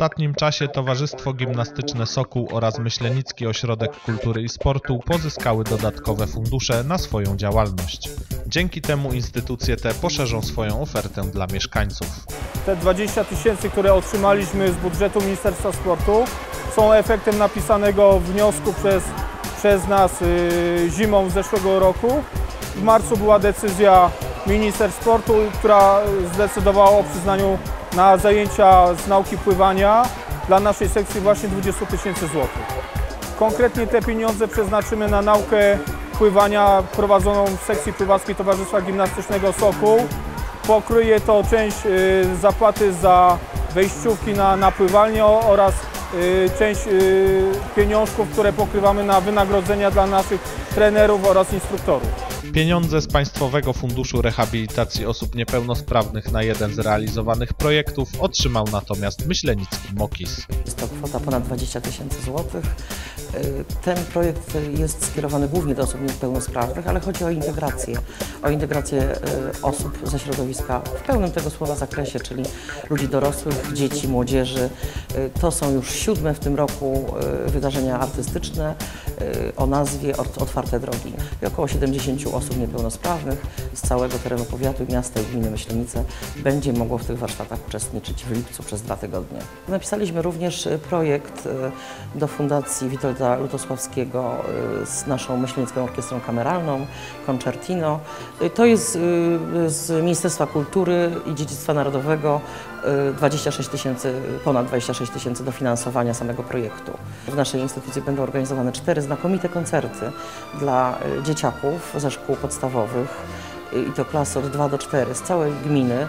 Ostatnim czasie Towarzystwo Gimnastyczne Sokół oraz Myślenicki Ośrodek Kultury i Sportu pozyskały dodatkowe fundusze na swoją działalność. Dzięki temu instytucje te poszerzą swoją ofertę dla mieszkańców. Te 20 tysięcy, które otrzymaliśmy z budżetu Ministerstwa Sportu są efektem napisanego wniosku przez, przez nas y, zimą zeszłego roku. W marcu była decyzja minister sportu, która zdecydowała o przyznaniu na zajęcia z nauki pływania dla naszej sekcji właśnie 20 tysięcy złotych. Konkretnie te pieniądze przeznaczymy na naukę pływania prowadzoną w sekcji pływackiej Towarzystwa Gimnastycznego Sokół. Pokryje to część y, zapłaty za wejściówki na, na pływalnię oraz y, część y, pieniążków, które pokrywamy na wynagrodzenia dla naszych trenerów oraz instruktorów. Pieniądze z Państwowego Funduszu Rehabilitacji Osób Niepełnosprawnych na jeden z realizowanych projektów otrzymał natomiast Myślenicki MOKIS. Jest to kwota ponad 20 tysięcy złotych. Y, Ten projekt jest skierowany głównie do osób niepełnosprawnych, ale chodzi o integrację, o integrację y, osób ze środowiska w pełnym tego słowa zakresie, czyli ludzi dorosłych, dzieci, młodzieży. Y, To są już siódme w tym roku wydarzenia artystyczne o nazwie Ot- Otwarte Drogi. I około 70 osób niepełnosprawnych z całego terenu powiatu, miasta i gminy Myślenice będzie mogło w tych warsztatach uczestniczyć w lipcu przez dwa tygodnie. Napisaliśmy również y, projekt y, do Fundacji Witolda Lutosławskiego y, z naszą Myślenicką Orkiestrą Kameralną, Concertino. To jest z Ministerstwa Kultury i Dziedzictwa Narodowego y, 26 tysięcy, ponad 26 tysięcy dofinansowania samego projektu. W naszej instytucji będą organizowane cztery znakomite koncerty dla dzieciaków ze szkół podstawowych y, i to klasy od 2 do 4 z całej gminy.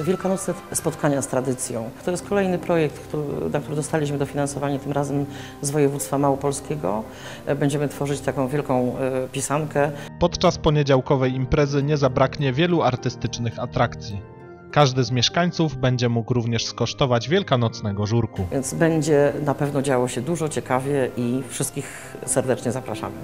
y, Wielkanocne spotkania z tradycją. To jest kolejny projekt, który, na który dostaliśmy dofinansowanie, tym razem z województwa małopolskiego. Y, Będziemy tworzyć taką wielką y, pisankę Podczas poniedziałkowej imprezy nie zabraknie wielu artystycznych atrakcji. Każdy z mieszkańców będzie mógł również skosztować wielkanocnego żurku. Więc będzie na pewno działo się dużo ciekawie i wszystkich serdecznie zapraszamy.